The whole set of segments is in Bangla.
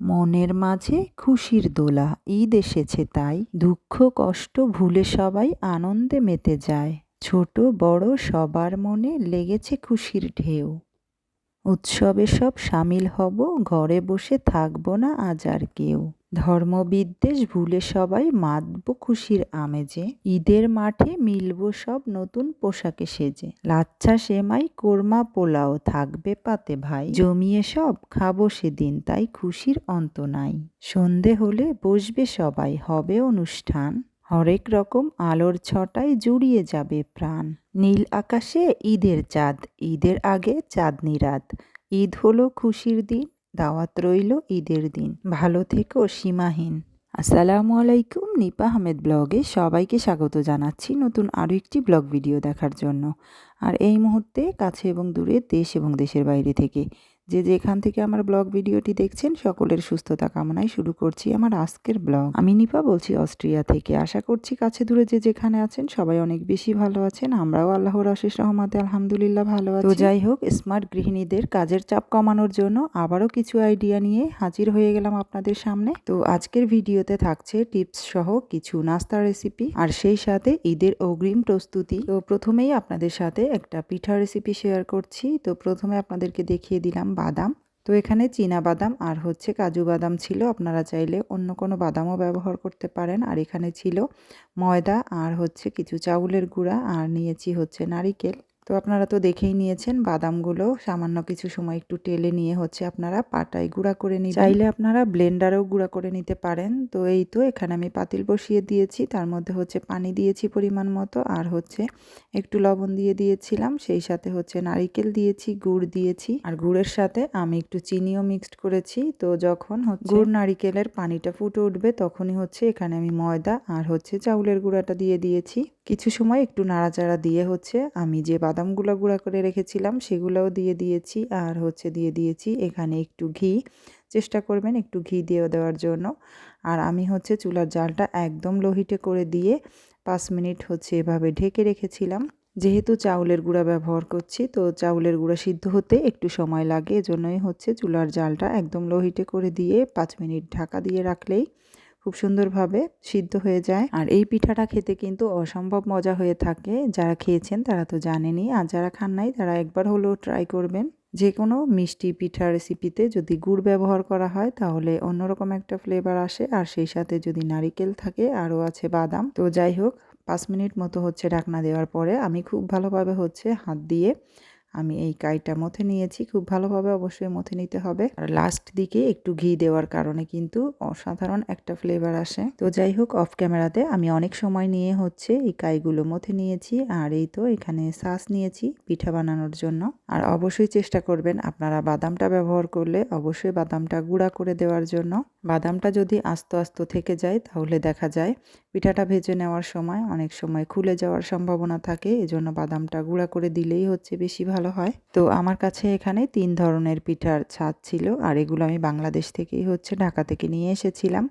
মনের মাঝে খুশির দোলা, ঈদ এসেছে তাই। দুঃখ, কষ্ট ভুলে সবাই আনন্দে মেতে যায়। ছোট, বড় সবার মনে লেগেছে খুশির ঢেউ। উৎসবে সব সামিল হব, ঘরে বসে থাকব না আজ আর কেউ। ধর্মবিদ্বেষ ভুলে সবাই মাতব খুশির আমেজে। ঈদের মাঠে মিলব সব নতুন পোশাকে সেজে। লাচ্ছা সেমাই, কোরমা পোলাও থাকবে পাতে ভাই। জমিয়ে সব খাব সেদিন, তাই খুশির অন্ত নাই। সন্ধে হলে বসবে সবাই, হবে অনুষ্ঠান। হরেক রকম আলোর ছটায় জুড়িয়ে যাবে প্রাণ। নীল আকাশে ঈদের চাঁদ, ঈদের আগে চাঁদনি রাত। ঈদ হলো খুশির দিন। দাওয়াত রইল ঈদের দিন। ভালো থেকো, সীমাহীন। আসসালামু আলাইকুম, নিপা আহমেদ ব্লগে সবাইকে স্বাগত জানাচ্ছি নতুন আরও একটি ব্লগ ভিডিও দেখার জন্য। আর এই মুহূর্তে কাছে এবং দূরে দেশ এবং দেশের বাইরে থেকে যে যেখান থেকে আমার ব্লগ ভিডিওটি দেখছেন সকলের সুস্থতা কামনায় শুরু করছি আমার আজকের ব্লগ। আমি নিপা বলছি অস্ট্রিয়া থেকে। আশা করছি কাছে দূরে যে যেখানে আছেন সবাই অনেক বেশি ভালো আছেন। আমরাও আল্লাহর অশেষ রহমতে আলহামদুলিল্লাহ ভালো আছি। তো যাই হোক স্মার্ট গৃহিণীদের কাজের চাপ কমানোর জন্য আবারও কিছু আইডিয়া নিয়ে হাজির হয়ে গেলাম আপনাদের সামনে। তো আজকের ভিডিওতে থাকছে টিপস সহ কিছু নাস্তা রেসিপি আর সেই সাথে ঈদের অগ্রিম প্রস্তুতি। তো প্রথমেই আপনাদের সাথে একটা পিঠা রেসিপি শেয়ার করছি। তো প্রথমে আপনাদেরকে দেখিয়ে দিলাম বাদাম। তো এখানে চীনা বাদাম আর হচ্ছে কাজু বাদাম ছিল। আপনারা চাইলে অন্য কোনো বাদামও ব্যবহার করতে পারেন। আর এখানে ছিল ময়দা আর হচ্ছে কিছু চাউলের গুঁড়া। আর নিয়েছি হচ্ছে নারিকেল। তো আপনারা তো দেখেই নিয়েছেন বাদামগুলো সামান্য কিছু সময় একটু টেলে নিয়ে হচ্ছে আপনারা পাটায় গুঁড়া করে নিন চাইলে আপনারা ব্লেন্ডারেও গুঁড়া করে নিতে পারেন। তো এই তো এখানে আমি পাতিল বসিয়ে দিয়েছি তার মধ্যে হচ্ছে পানি দিয়েছি পরিমাণ মতো আর হচ্ছে একটু লবণ দিয়ে দিয়েছিলাম সেই সাথে হচ্ছে নারিকেল দিয়েছি গুড় দিয়েছি আর গুড়ের সাথে আমি একটু চিনিও মিক্সড করেছি। তো যখন হচ্ছে গুড় নারিকেলের পানিটা ফুটে উঠবে তখনই হচ্ছে এখানে আমি ময়দা আর হচ্ছে চাউলের গুঁড়াটা দিয়ে দিয়েছি। কিছু সময় একটু নাড়াচাড়া দিয়ে হচ্ছে আমি যে বাদামগুলো গুঁড়া করে রেখেছিলাম, সেগুলোও দিয়ে দিয়েছি। আর হচ্ছে দিয়ে দিয়েছি এখানে একটু ঘি। চেষ্টা করবেন একটু ঘি দিয়ে দেওয়ার জন্য। আর আমি হচ্ছে চুলার জালটা একদম লোহিটে করে দিয়ে পাঁচ মিনিট হচ্ছে এভাবে ঢেকে রেখেছিলাম। যেহেতু চাউলের গুঁড়া ব্যবহার করছি, তো চাউলের গুঁড়া সিদ্ধ হতে একটু সময় লাগে। এজন্যই হচ্ছে চুলার জালটা একদম লোহিটে করে দিয়ে পাঁচ মিনিট ঢাকা দিয়ে রাখলেই খুব সুন্দরভাবে সিদ্ধ হয়ে যায়। আর এই পিঠাটা খেতে কিন্তু অসম্ভব মজা হয়ে থাকে। যারা খেয়েছেন তারা তো জানেনই। আর যারা খান নাই তারা একবার হলেও ট্রাই করবেন। যে কোনো মিষ্টি পিঠা রেসিপিতে যদি গুড় ব্যবহার করা হয় তাহলে অন্যরকম একটা ফ্লেভার আসে। আর সেই সাথে যদি নারিকেল থাকে, আরও আছে বাদাম। তো যাই হোক, পাঁচ মিনিট মতো হচ্ছে ঢাকনা দেওয়ার পরে আমি খুব ভালোভাবে হচ্ছে হাত দিয়ে আমি এই কাইটা মথে নিয়েছি, খুব ভালোভাবে অবশ্যই মথে নিতে হবে। আর লাস্ট দিকে একটু ঘি দেওয়ার কারণে কিন্তু অসাধারণ একটা ফ্লেভার আসে। তো যাই হোক অফ ক্যামেরাতে আমি অনেক সময় নিয়ে হচ্ছে এই কাইগুলো মথে নিয়েছি আর এই তো এখানে সাস নিয়েছি পিঠা বানানোর জন্য। আর অবশ্যই চেষ্টা করবেন আপনারা বাদামটা ব্যবহার করলে অবশ্যই বাদামটা গুঁড়া করে দেওয়ার জন্য। বাদামটা যদি আস্ত আস্ত থেকে যায় তাহলে দেখা যায় পিঠাটা ভেজে নেওয়ার সময় অনেক সময় খুলে যাওয়ার সম্ভাবনা থাকে, এজন্য বাদামটা গুঁড়া করে দিলেই হচ্ছে বেশি ভালো হয়। তো আমার কাছে এখানে তিন ধরনের পিঠার ছাদ ছিল, আর এগুলো আমি বাংলাদেশ থেকেই হচ্ছে ঢাকা থেকে নিয়ে এসেছিলাম।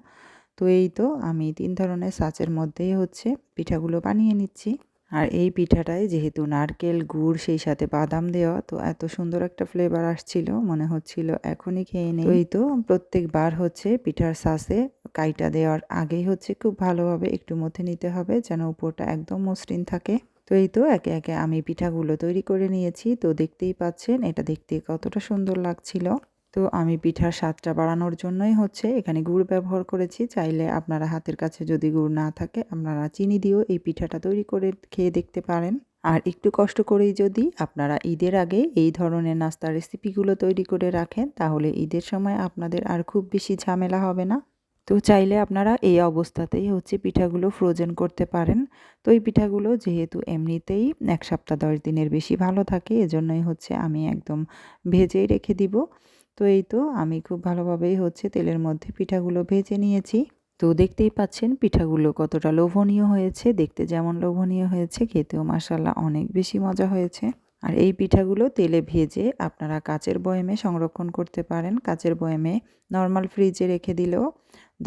তো এই তো আমি তিন ধরনের সাচের মধ্যেই হচ্ছে পিঠাগুলো বানিয়ে নিচ্ছি। আর এই পিঠাটায় যেহেতু নারকেল, গুড়, সেই সাথে বাদাম দেওয়া, তো এত সুন্দর একটা ফ্লেভার আসছিল, মনে হচ্ছিল এখনই খেয়ে নেই। এই তো প্রত্যেকবার হচ্ছে পিঠার সাসে কাইটা দেওয়ার আগেই হচ্ছে খুব ভালোভাবে একটু মধ্যে নিতে হবে, যেন উপরটা একদম মসৃণ থাকে। তো এই তো একে একে আমি পিঠাগুলো তৈরি করে নিয়েছি, তো দেখতেই পাচ্ছেন, এটা দেখতে কতটা সুন্দর লাগছিল। তো আমি পিঠার স্বাদটা বাড়ানোর জন্যই হচ্ছে এখানে গুড় ব্যবহার করেছি। চাইলে আপনারা হাতের কাছে যদি গুড় না থাকে, আপনারা চিনি দিয়েও এই পিঠাটা তৈরি করে খেয়ে দেখতে পারেন। আর একটু কষ্ট করেই যদি আপনারা ঈদের আগে এই ধরনের নাস্তার রেসিপিগুলো তৈরি করে রাখেন, তাহলে ঈদের সময় আপনাদের আর খুব বেশি ঝামেলা হবে না। তো চাইলে আপনারা এই অবস্থাতেই হচ্ছে পিঠাগুলো ফ্রোজেন করতে পারেন। তো এই পিঠাগুলো যেহেতু এমনিতেই এক সপ্তাহ দশ দিনের বেশি ভালো থাকে, এজন্যই হচ্ছে আমি একদম ভেজেই রেখে দিব। তো এই তো আমি খুব ভালোভাবেই হচ্ছে তেলের মধ্যে পিঠাগুলো ভেজে নিয়েছি। তো দেখতেই পাচ্ছেন পিঠাগুলো কতটা লোভনীয় হয়েছে, দেখতে যেমন লোভনীয় হয়েছে, খেতেও মাসাল্লাহ অনেক বেশি মজা হয়েছে। আর এই পিঠাগুলো তেলে ভেজে আপনারা কাচের বয়েমে সংরক্ষণ করতে পারেন। কাচের বয়েমে নর্মাল ফ্রিজে রেখে দিলেও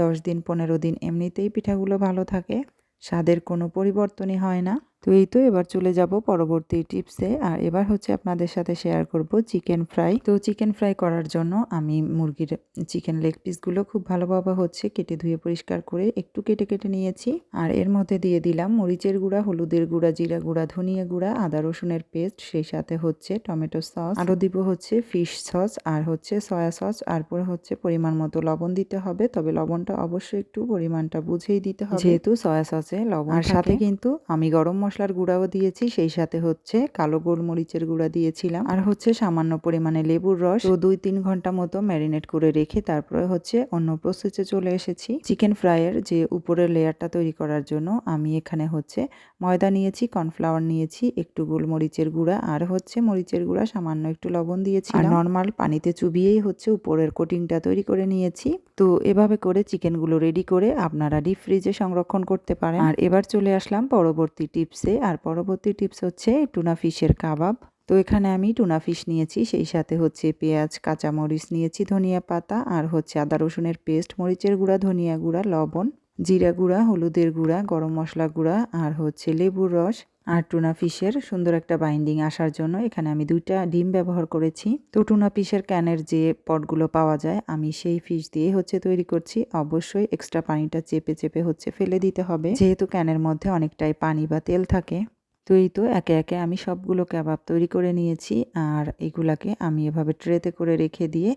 দশ দিন, পনেরো দিন এমনিতেই পিঠাগুলো ভালো থাকে, স্বাদের কোনো পরিবর্তনই হয় না। তো এই তো এবার চলে যাব পরবর্তী টিপসে। আর এবার হচ্ছে আপনাদের সাথে শেয়ার করব চিকেন ফ্রাই তো চিকেন ফ্রাই করার জন্য আমি মুরগির চিকেন লেগ পিসগুলো খুব ভালোভাবে হচ্ছে কেটে ধুয়ে পরিষ্কার করে একটু কেটে কেটে নিয়েছি। আর এর মধ্যে দিয়ে দিলাম মরিচের গুঁড়া হলুদের গুঁড়া জিরা গুঁড়া ধনিয়া গুঁড়া আদা রসুনের পেস্ট সেই সাথে হচ্ছে টমেটো সস আরও দিব হচ্ছে ফিশ সস আর হচ্ছে সয়া সস আর পরে হচ্ছে পরিমাণ মতো লবণ দিতে হবে তবে লবণটা অবশ্যই একটু পরিমাণটা বুঝেই দিতে হবে। যেহেতু সয়া সসে লবণ আর সাথে কিন্তু আমি গরম মশলার গুঁড়াও দিয়েছি, সেই সাথে হচ্ছে কালো গোলমরিচের গুঁড়া দিয়েছিলাম। আর হচ্ছে সামান্য পরিমাণে লেবুর রস। তো দুই তিন ঘণ্টা মতো ম্যারিনেট করে রেখে তারপরে হচ্ছে অন্য প্রসেসে চলে এসেছি। চিকেন ফ্রাইয়ের যে উপরের লেয়ারটা তৈরি করার জন্য আমি এখানে হচ্ছে ময়দা নিয়েছি কর্নফ্লাওয়ার নিয়েছি, একটু গোলমরিচের গুঁড়া আর হচ্ছে মরিচের গুঁড়া, সামান্য একটু লবণ দিয়েছি। আর নর্মাল পানিতে চুবিয়েই হচ্ছে উপরের কোটিংটা তৈরি করে নিয়েছি। তো এভাবে করে চিকেনগুলো রেডি করে আপনারা ডিপ ফ্রিজে সংরক্ষণ করতে পারেন। আর এবার চলে আসলাম পরবর্তী টিপসে আর পরবর্তী টিপস হচ্ছে টুনা ফিশের কাবাব। তো এখানে আমি টুনা ফিশ নিয়েছি, সেই সাথে হচ্ছে পেঁয়াজ, কাঁচামরিচ নিয়েছি, ধনিয়া পাতা, আর হচ্ছে আদা রসুনের পেস্ট, মরিচের গুঁড়া, ধনিয়া গুঁড়া, লবণ। জিরা গুঁড়া, হলুদের গুঁড়া, গরম মশলা গুঁড়া আর হচ্ছে লেবুর রস আর টুনা ফিশের সুন্দর একটা বাইন্ডিং আসার জন্য এখানে আমি দুইটা ডিম ব্যবহার করেছি। তো টুনা ফিশের ক্যানের যে পটগুলো পাওয়া যায়, আমি সেই ফিশ দিয়ে হচ্ছে তৈরি করছি। অবশ্যই এক্সট্রা পানিটা চেপে চেপে হচ্ছে ফেলে দিতে হবে। যেহেতু ক্যানের মধ্যে অনেকটাই পানি বা তেল থাকে, তো এই তো একে একে আমি সবগুলো কাবাব তৈরি করে নিয়েছি। আর এগুলাকে আমি এভাবে ট্রেতে করে রেখে দিয়ে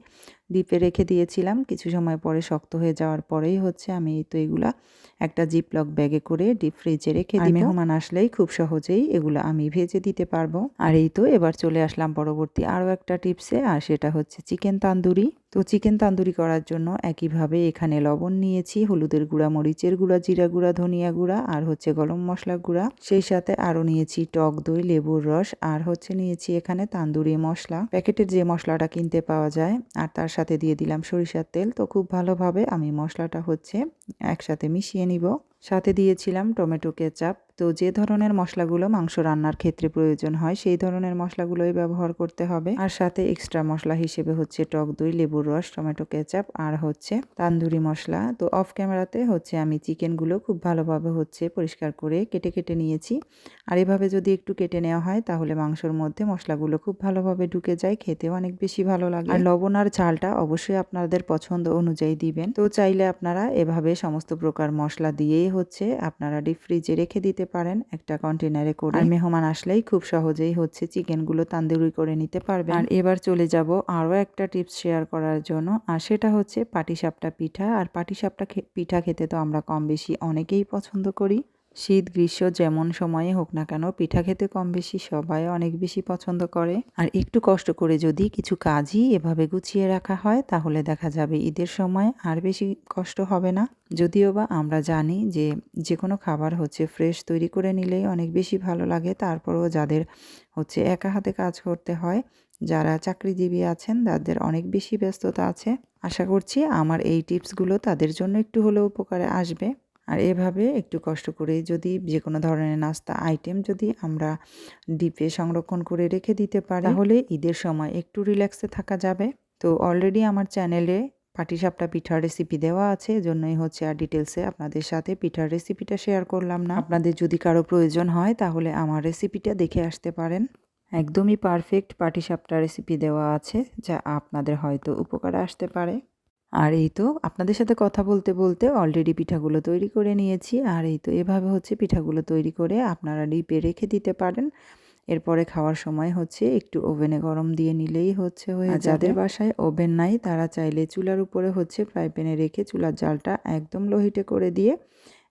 ডিপে রেখে দিয়েছিলাম। কিছু সময় পরে শক্ত হয়ে যাওয়ার পরেই হচ্ছে আমি এই তো এগুলা একটা জিপলক ব্যাগে করে ডিপ ফ্রিজে রেখে দিই মেহমান আসলেই খুব সহজেই এগুলো আমি ভেজে দিতে পারব। আর এই তো এবার চলে আসলাম পরবর্তী আরও একটা টিপসে আর সেটা হচ্ছে চিকেন তান্দুরি। তো চিকেন তান্দুরি করার জন্য একইভাবে এখানে লবণ নিয়েছি হলুদের গুঁড়া মরিচের গুঁড়া জিরা গুঁড়া ধনিয়া গুঁড়া আর হচ্ছে গরম মশলা গুঁড়া। সেই সাথে আরও নিয়েছি টক দই লেবুর রস আর হচ্ছে নিয়েছি এখানে তান্দুরি মশলা। প্যাকেটের যে মশলাটা কিনতে পাওয়া যায় আর তার সাথে দিয়ে দিলাম সরিষার তেল। তো খুব ভালোভাবে আমি মশলাটা হচ্ছে একসাথে মিশিয়ে নিব। সাথে দিয়েছিলাম টমেটো কেচাপ। তো যে ধরনের মশলাগুলো মাংস রান্নার ক্ষেত্রে প্রয়োজন হয়, সেই ধরনের মশলাগুলোই ব্যবহার করতে হবে। আর সাথে এক্সট্রা মশলা হিসেবে হচ্ছে টক দই, লেবুর রস, টমেটো কেচাপ আর হচ্ছে তান্দুরি মশলা। তো অফ ক্যামেরাতে হচ্ছে আমি চিকেনগুলো খুব ভালোভাবে হচ্ছে পরিষ্কার করে কেটে কেটে নিয়েছি। আর এভাবে যদি একটু কেটে নেওয়া হয়, তাহলে মাংসর মধ্যে মশলাগুলো খুব ভালোভাবে ঢুকে যায়, খেতেও অনেক বেশি ভালো লাগে। আর লবণ আর ঝালটা অবশ্যই আপনাদের পছন্দ অনুযায়ী দিবেন। তো চাইলে আপনারা এভাবে সমস্ত প্রকার মশলা দিয়েই হচ্ছে আপনারা ডিপ ফ্রিজে রেখে দিতে পারেন একটা কন্টেনারে করে। আর মেহমান আসলেই খুব সহজেই হচ্ছে চিকেনগুলো তান্দুরি করে নিতে পারবেন। আর এবার চলে যাব আরও একটা টিপস শেয়ার করার জন্য আর সেটা হচ্ছে পাটিসাপটা পিঠা। আর পাটিসাপটা পিঠা খেতে তো আমরা কম বেশি অনেকেই পছন্দ করি। শীত, গ্রীষ্ম যেমন সময়ে হোক না কেন, পিঠা খেতে কম বেশি সবাই অনেক বেশি পছন্দ করে। আর একটু কষ্ট করে যদি কিছু কাজই এভাবে গুছিয়ে রাখা হয়, তাহলে দেখা যাবে ঈদের সময় আর বেশি কষ্ট হবে না। যদিও বা আমরা জানি যে যে কোনো খাবার হচ্ছে ফ্রেশ তৈরি করে নিলেই অনেক বেশি ভালো লাগে। তারপরেও যাদের হচ্ছে একা হাতে কাজ করতে হয়, যারা চাকরিজীবী আছেন, তাদের অনেক বেশি ব্যস্ততা আছে। আশা করছি আমার এই টিপসগুলো তাদের জন্য একটু হলেও উপকারে আসবে। আর এভাবে একটু কষ্ট করে যদি যে কোনো ধরনের নাস্তা আইটেম যদি আমরা ডিপে সংরক্ষণ করে রেখে দিতে পারি, তাহলে ঈদের সময় একটু রিল্যাক্সে থাকা যাবে। তো অলরেডি আমার চ্যানেলে পাটিসাপটা পিঠার রেসিপি দেওয়া আছে, এজন্যই হচ্ছে আর ডিটেলসে আপনাদের সাথে পিঠার রেসিপিটা শেয়ার করলাম না। আপনাদের যদি কারও প্রয়োজন হয়, তাহলে আমার রেসিপিটা দেখে আসতে পারেন। একদমই পারফেক্ট পাটিসাপটা রেসিপি দেওয়া আছে, যা আপনাদের হয়তো উপকারে আসতে পারে। আর এই তো আপনাদের সাথে কথা বলতে বলতে অলরেডি পিঠাগুলো তৈরি করে নিয়েছি। আর এই তো এভাবে হচ্ছে পিঠাগুলো তৈরি করে আপনারা ডিপে রেখে দিতে পারেন। এরপরে খাওয়ার সময় হচ্ছে একটু ওভেনে গরম দিয়ে নিলেই হচ্ছে হয়ে যাদের বাসায় ওভেন নাই তারা চাইলে চুলার উপরে হচ্ছে ফ্রাই প্যানে রেখে চুলার জালটা একদম লোহিটে করে দিয়ে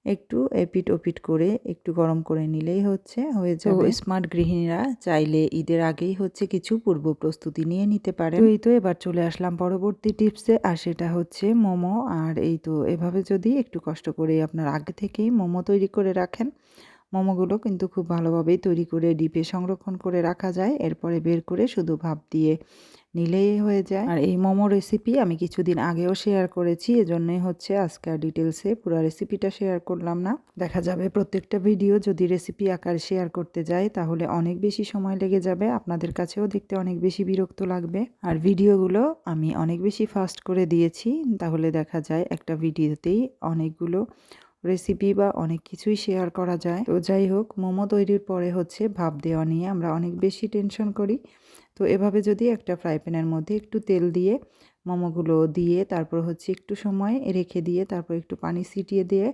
একটু এপিট ওপিট করে একটু গরম করে নিলেই হচ্ছে হয়ে যাবে। স্মার্ট গৃহিণীরা চাইলে ঈদের আগেই হচ্ছে কিছু পূর্ব প্রস্তুতি নিয়ে নিতে পারে এই তো এবার চলে আসলাম পরবর্তী টিপসে আর সেটা হচ্ছে মোমো। আর এই তো এভাবে যদি একটু কষ্ট করে আপনার আগে থেকেই মোমো তৈরি করে রাখেন মোমোগুলো কিন্তু খুব ভালোভাবেই তৈরি করে ডিপে সংরক্ষণ করে রাখা যায়, এরপরে বের করে শুধু ভাপ দিয়ে নিলেই হয়ে যায়। আর এই মোমো রেসিপি আমি কিছুদিন আগেও শেয়ার করেছি, এজন্যই হচ্ছে আজকে আর ডিটেলসে পুরো রেসিপিটা শেয়ার করলাম না। দেখা যাবে প্রত্যেকটা ভিডিও যদি রেসিপি আকার শেয়ার করতে যাই, তাহলে অনেক বেশি সময় লেগে যাবে, আপনাদের কাছেও দেখতে অনেক বেশি বিরক্ত লাগবে। আর ভিডিওগুলো আমি অনেক বেশি ফাস্ট করে দিয়েছি, তাহলে দেখা যায় একটা ভিডিওতেই অনেকগুলো রেসিপি বা অনেক কিছুই শেয়ার করা যায়। তো যাই হোক, মোমো তৈরির পরে হচ্ছে ভাপ দেওয়া নিয়ে আমরা অনেক বেশি টেনশন করি। তো এভাবে যদি একটা ফ্রাই প্যানের মধ্যে একটু তেল দিয়ে মোমোগুলো দিয়ে তারপর হচ্ছে একটু সময় রেখে দিয়ে তারপর একটু পানি ছিটিয়ে দিয়ে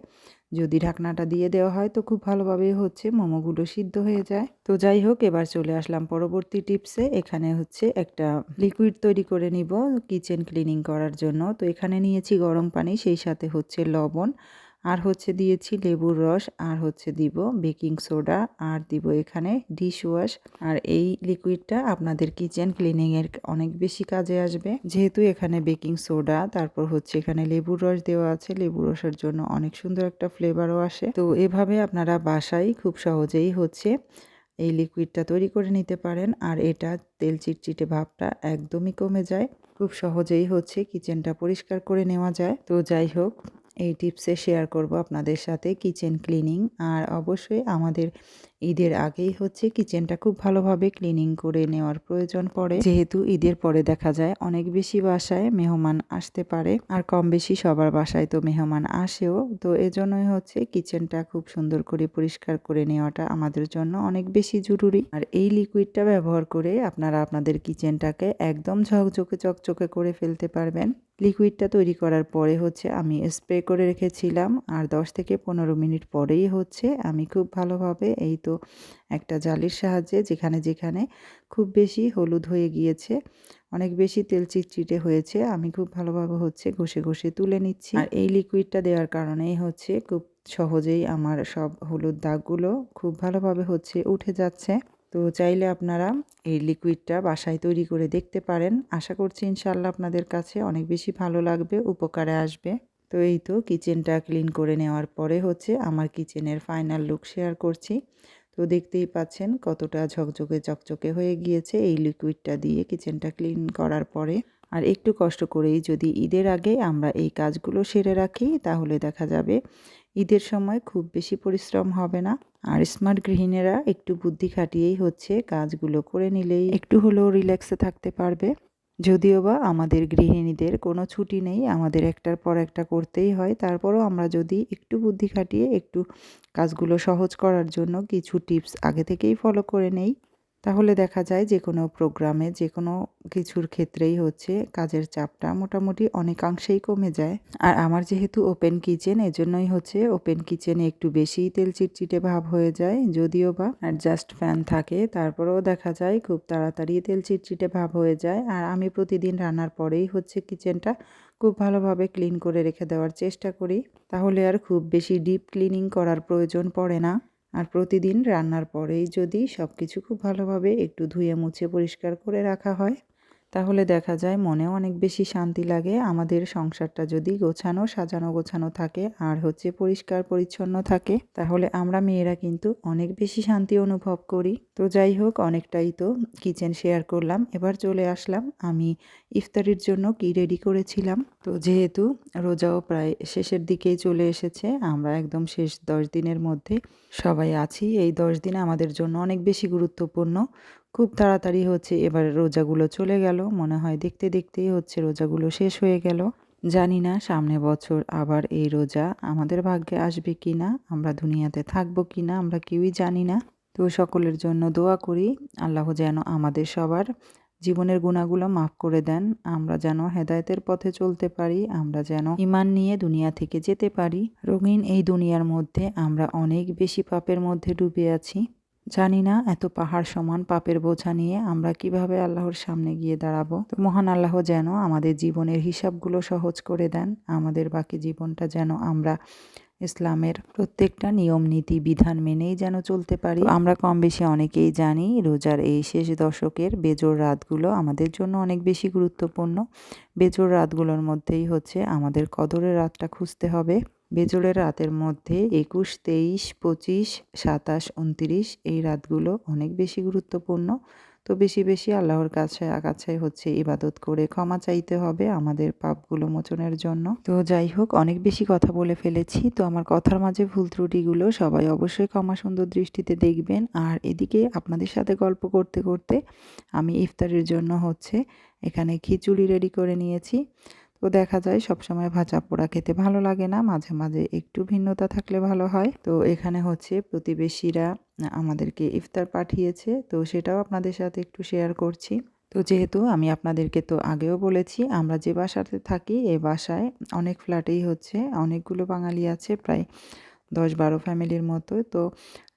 যদি ঢাকনাটা দিয়ে দেওয়া হয় তো খুব ভালোভাবেই হচ্ছে মোমোগুলো সিদ্ধ হয়ে যায়। তো যাই হোক, এবার চলে আসলাম পরবর্তী টিপসে এখানে হচ্ছে একটা লিকুইড তৈরি করে নিব কিচেন ক্লিনিং করার জন্য। তো এখানে নিয়েছি গরম পানি, সেই সাথে হচ্ছে লবণ। আর হচ্ছে দিয়েছি লেবুর রস, আর হচ্ছে দিব বেকিং সোডা, আর দিব এখানে ডিশ ওয়াশ। আর এই লিকুইডটা আপনাদের কিচেন ক্লিনিংয়ের অনেক বেশি কাজে আসবে। যেহেতু এখানে বেকিং সোডা, তারপর হচ্ছে এখানে লেবুর রস দেওয়া আছে। লেবুর রসের জন্য অনেক সুন্দর একটা ফ্লেভারও আসে। তো এভাবে আপনারা বাসায় খুব সহজেই হচ্ছে এই লিকুইডটা তৈরি করে নিতে পারেন। আর এটা তেল চিটচিটে ভাবটা একদমই কমে যায়। খুব সহজেই হচ্ছে কিচেনটা পরিষ্কার করে নেওয়া যায়। তো যাই হোক এই টিপসে শেয়ার করব আপনাদের সাথে কিচেন ক্লিনিং আর অবশ্যই আমাদের ঈদের আগেই হচ্ছে কিচেনটা খুব ভালোভাবে ক্লিনিং করে নেওয়ার প্রয়োজন পড়ে। যেহেতু ঈদের পরে দেখা যায় অনেক বেশি বাসায় মেহমান আসতে পারে আর কম বেশি সবার বাসায় তো মেহমান আসেও। তো এজন্যই হচ্ছে কিচেনটা খুব সুন্দর করে পরিষ্কার করে নেওয়াটা আমাদের জন্য অনেক বেশি জরুরি। আর এই লিকুইডটা ব্যবহার করে আপনারা আপনাদের কিচেনটাকে একদম ঝকঝকে চকচকে করে ফেলতে পারবেন। লিকুইডটা তৈরি করার পরে হচ্ছে আমি স্প্রে করে রেখেছিলাম আর 10 থেকে পনেরো মিনিট পরেই হচ্ছে আমি খুব ভালোভাবে এই তো একটা জালির সাহায্যে যেখানে যেখানে খুব বেশি হলুদ হয়ে গিয়েছে। অনেক বেশি তেল চিটচিটে হয়েছে। আমি খুব ভালোভাবে হচ্ছে ঘষে ঘষে তুলে নিচ্ছি। আর এই লিকুইডটা দেওয়ার কারণেই হচ্ছে খুব সহজেই আমার সব হলুদ দাগগুলো খুব ভালোভাবে হচ্ছে উঠে যাচ্ছে। তো চাইলে আপনারা এই লিকুইডটা বাসায় তৈরি করে দেখতে পারেন। আশা করছি ইনশাল্লাহ আপনাদের কাছে অনেক বেশি ভালো লাগবে, উপকারে আসবে। তো এই তো কিচেনটা ক্লিন করে নেওয়ার পরে হচ্ছে আমার কিচেনের ফাইনাল লুক শেয়ার করছি। তো দেখতেই পাচ্ছেন কতটা ঝকঝকে চকচকে হয়ে গিয়েছে এই লিকুইডটা দিয়ে কিচেনটা ক্লিন করার পরে। আর একটু কষ্ট করেই যদি ঈদের আগে আমরা এই কাজগুলো সেরে রাখি, তাহলে দেখা যাবে ঈদের সময় খুব বেশি পরিশ্রম হবে না। আর স্মার্ট গৃহিণীরা একটু বুদ্ধি খাটিয়েই হচ্ছে কাজগুলো করে নিলেই একটু হলেও রিল্যাক্সে থাকতে পারবে। যদিও বা আমাদের গৃহিণীদের কোনো ছুটি নেই, আমাদের একটার পর একটা করতেই হয়। তারপরও আমরা যদি একটু বুদ্ধি খাটিয়ে একটু কাজগুলো সহজ করার জন্য কিছু টিপস আগে থেকেই ফলো করে নেই। তাহলে দেখা যায় যে কোনো প্রোগ্রামে যে কোনো কিছুর ক্ষেত্রেই হচ্ছে কাজের চাপটা মোটামুটি অনেকাংশেই কমে যায়। আর আমার যেহেতু ওপেন কিচেন এজন্যই হচ্ছে ওপেন কিচেনে একটু বেশি তেল চিটচিটে ভাব হয়ে যায়, যদিও বা অ্যাডজাস্ট ফ্যান থাকে, তারপরেও দেখা যায় খুব তাড়াতাড়ি তেল চিটচিটে ভাব হয়ে যায়। আর আমি প্রতিদিন রান্নার পরেই হচ্ছে কিচেনটা খুব ভালোভাবে ক্লিন করে রেখে দেওয়ার চেষ্টা করি। তাহলে আর খুব বেশি ডিপ ক্লিনিং করার প্রয়োজন পড়ে না। আর প্রতিদিন রান্নার পরেই যদি সব কিছু খুব ভালোভাবে একটু ধুয়ে মুছে পরিষ্কার করে রাখা হয় তাহলে দেখা যায় মনেও অনেক বেশি শান্তি লাগে। আমাদের সংসারটা যদি গোছানো, সাজানো, গোছানো থাকে আর হচ্ছে পরিষ্কার, পরিচ্ছন্ন থাকে, তাহলে আমরা মেয়েরা কিন্তু অনেক বেশি শান্তি অনুভব করি। তো যাই হোক, অনেকটাই তো কিচেন শেয়ার করলাম। এবার চলে আসলাম। আমি ইফতারির জন্য কি রেডি করেছিলাম? তো যেহেতু রোজাও প্রায় শেষের দিকেই চলে এসেছে, আমরা একদম শেষ দশ দিনের মধ্যে সবাই আছি। এই দশ দিন আমাদের জন্য অনেক বেশি গুরুত্বপূর্ণ। খুব তাড়াতাড়ি হচ্ছে, এবার রোজাগুলো চলে গেল। মনে হয় দেখতে দেখতেই হচ্ছে রোজাগুলো শেষ হয়ে গেল। জানি না সামনে বছর আবার এই রোজা আমাদের ভাগ্যে আসবে কি না আমরা দুনিয়াতে থাকব কি না আমরা কেউই জানি না। তো সকলের জন্য দোয়া করি, আল্লাহ যেন আমাদের সবার জীবনের গুণাগুলো মাফ করে দেন। আমরা যেন হেদায়তের পথে চলতে পারি, আমরা যেন ইমান নিয়ে দুনিয়া থেকে যেতে পারি। রঙিন এই দুনিয়ার মধ্যে আমরা অনেক বেশি পাপের মধ্যে ডুবে আছি। জানি না, এত পাহাড় সমান পাপের বোঝা নিয়ে আমরা কীভাবে আল্লাহর সামনে গিয়ে দাঁড়াবো? তো মহান আল্লাহ যেন আমাদের জীবনের হিসাবগুলো সহজ করে দেন, আমাদের বাকি জীবনটা যেন আমরা ইসলামের প্রত্যেকটা নিয়ম, নীতি, বিধান মেনেই যেন চলতে পারি। আমরা কম বেশি অনেকেই জানি, রোজার এই শেষ দশকের বেজোর রাতগুলো আমাদের জন্য অনেক বেশি গুরুত্বপূর্ণ। বেজোর রাতগুলোর মধ্যেই হচ্ছে আমাদের কদরের রাতটা খুঁজতে হবে। বেজোড়ের রাতের মধ্যে একুশ, তেইশ, পঁচিশ, সাতাশ, উনত্রিশ এই রাতগুলো অনেক বেশি গুরুত্বপূর্ণ। তো বেশি বেশি আল্লাহর কাছে কাছে হচ্ছে ইবাদত করে ক্ষমা চাইতে হবে আমাদের পাপগুলো মোচনের জন্য। তো যাই হোক, অনেক বেশি কথা বলে ফেলেছি। তো আমার কথার মাঝে ভুল ত্রুটিগুলো সবাই অবশ্যই ক্ষমা সুন্দর দৃষ্টিতে দেখবেন। আর এদিকে আপনাদের সাথে গল্প করতে করতে আমি ইফতারের জন্য হচ্ছে এখানে খিচুড়ি রেডি করে নিয়েছি। তো দেখা যায় সবসময় ভাজা পোড়া খেতে ভালো লাগে না। মাঝে মাঝে একটু ভিন্নতা থাকলে ভালো হয়। তো এখানে হচ্ছে প্রতিবেশীরা আমাদেরকে ইফতার পাঠিয়েছে। তো সেটাও আপনাদের সাথে একটু শেয়ার করছি। তো যেহেতু আমি আপনাদেরকে তো আগেও বলেছি, আমরা যে বাসাতে থাকি, এ বাসায় অনেক ফ্ল্যাটেই হচ্ছে, অনেকগুলো বাঙালি আছে, প্রায় দশ বারো ফ্যামিলির মতো। তো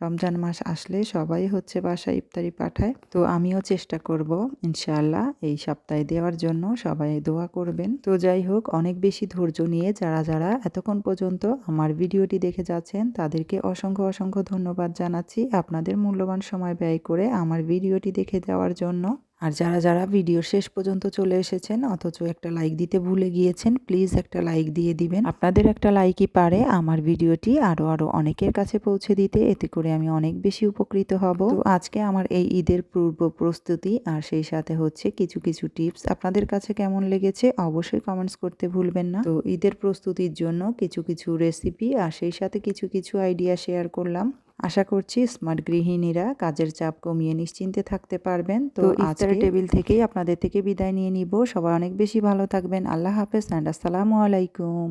রমজান মাস আসলে সবাই হচ্ছে বাসায় ইফতারি পাঠায়। তো আমিও চেষ্টা করব ইনশাআল্লাহ এই সপ্তাহে দেওয়ার জন্য সবাই দোয়া করবেন। তো যাই হোক, অনেক বেশি ধৈর্য নিয়ে যারা যারা এতক্ষণ পর্যন্ত আমার ভিডিওটি দেখে যাচ্ছেন, তাদেরকে অসংখ্য অসংখ্য ধন্যবাদ জানাচ্ছি। আপনাদের মূল্যবান সময় ব্যয় করে আমার ভিডিওটি দেখে যাওয়ার জন্য। আর যারা যারা ভিডিও শেষ পর্যন্ত চলে এসেছেন, অথচ একটা লাইক দিতে ভুলে গিয়েছেন প্লিজ একটা লাইক দিয়ে দিবেন। আপনাদের একটা লাইকই পারে আমার ভিডিওটি আরও আরও অনেকের কাছে পৌঁছে দিতে। এতে করে আমি অনেক বেশি উপকৃত হব। আজকে আমার এই ঈদের পূর্ব প্রস্তুতি, আর সেই সাথে হচ্ছে কিছু কিছু টিপস আপনাদের কাছে কেমন লেগেছে অবশ্যই কমেন্টস করতে ভুলবেন না। তো ঈদের প্রস্তুতির জন্য কিছু কিছু রেসিপি আর সেই সাথে কিছু কিছু আইডিয়া শেয়ার করলাম। আশা করছি স্মার্ট গৃহিণীরা কাজের চাপ কমিয়ে নিশ্চিন্তে থাকতে পারবেন। তো আজকের টেবিল থেকেই আপনাদের থেকে বিদায় নিয়ে নিব। সবাই অনেক বেশি ভালো থাকবেন। আল্লাহ হাফেজ অ্যান্ড আসসালামু আলাইকুম।